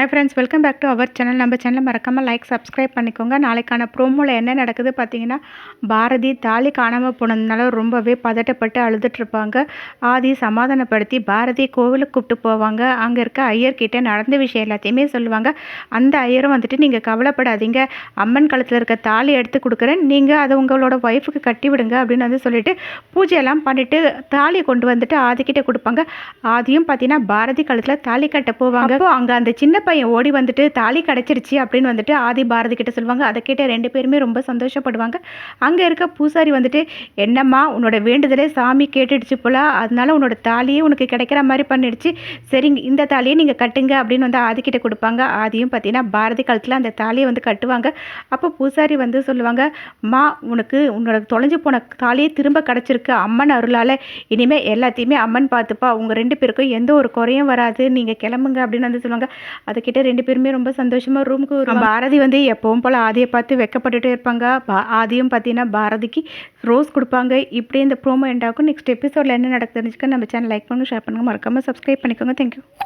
Hi friends welcome back to our channel நம்ம சேனலில் மறக்காமல் லைக் சப்ஸ்கிரைப் பண்ணிக்கோங்க. நாளைக்கான ப்ரோமோவில் என்ன நடக்குது பார்த்தீங்கன்னா பாரதி தாலி காணாமல் போனதுனால ரொம்பவே பதட்டப்பட்டு அழுதுட்டுருப்பாங்க. ஆதி சமாதானப்படுத்தி பாரதி கோவிலுக்கு கூப்பிட்டு போவாங்க. அங்கே இருக்க ஐயர்கிட்ட நடந்த விஷயம் எல்லாத்தையுமே சொல்லுவாங்க. அந்த ஐயரும் வந்துட்டு நீங்கள் கவலைப்படாதீங்க. அம்மன் களத்தில் இருக்க தாலி எடுத்து கொடுக்குறேன். நீங்கள் அதை உங்களோட ஒய்ஃபுக்கு கட்டி விடுங்க. அப்படின்னு வந்து சொல்லிட்டு பூஜையெல்லாம் பண்ணிவிட்டு தாலியை கொண்டு வந்துட்டு ஆதிக்கிட்ட கொடுப்பாங்க. ஆதியும் பார்த்தீங்கன்னா பாரதி காலத்தில் தாலி கட்ட போவாங்க. அப்போ அங்கே அந்த சின்ன பையன் ஓடி வந்துட்டு தாலி கிடச்சிருச்சு அப்படின்னு வந்துட்டு ஆதி பாரதி கிட்ட சொல்லுவாங்க. அதை கேட்ட ரெண்டு பேருமே ரொம்ப சந்தோஷப்படுவாங்க. அங்கே இருக்க பூசாரி வந்துட்டு என்னம்மா உன்னோட வேண்டுதலே சாமி கேட்டுடுச்சு போல. அதனால உன்னோட தாலியே உனக்கு கிடைக்கிற மாதிரி பண்ணிடுச்சு. சரிங்க இந்த தாலியை நீங்கள் கட்டுங்க அப்படின்னு வந்து ஆதிக்கிட்ட கொடுப்பாங்க. ஆதியும் பார்த்தீங்கன்னா பாரதி காலத்தில் அந்த தாலியை வந்து கட்டுவாங்க. அப்போ பூசாரி வந்து சொல்லுவாங்க மா உனக்கு உன்னோட தொலைஞ்சு போன தாலியே திரும்ப கிடச்சிருக்கு. அம்மன் அருளால். இனிமேல் எல்லாத்தையுமே அம்மன் பார்த்துப்பா. உங்கள் ரெண்டு பேருக்கும் எந்த ஒரு குறையும் வராது. நீங்கள் கிளம்புங்க அப்படின்னு வந்து சொல்லுவாங்க. அதுக்கிட்ட ரெண்டு பேருமே ரொம்ப சந்தோஷமாக ரூமுக்கு பாரதி வந்து எப்பவும் போல் ஆதியை பார்த்து வெக்கப்பட்டுட்டே இருப்பாங்க. பா- ஆதியும் பார்த்தீங்கன்னா பாரதிக்கு ரோஸ் கொடுப்பாங்க. இப்படி இந்த ப்ரோமோ எண்ட் ஆகும். நெக்ஸ்ட் எபிசோடில் என்ன நடக்குதுன்னு நம்ம சேனல் லைக் பண்ணுங்க ஷேர் பண்ணுங்க. மறக்காமல் சப்ஸ்கிரைப் பண்ணிக்கோங்க. தேங்க்யூ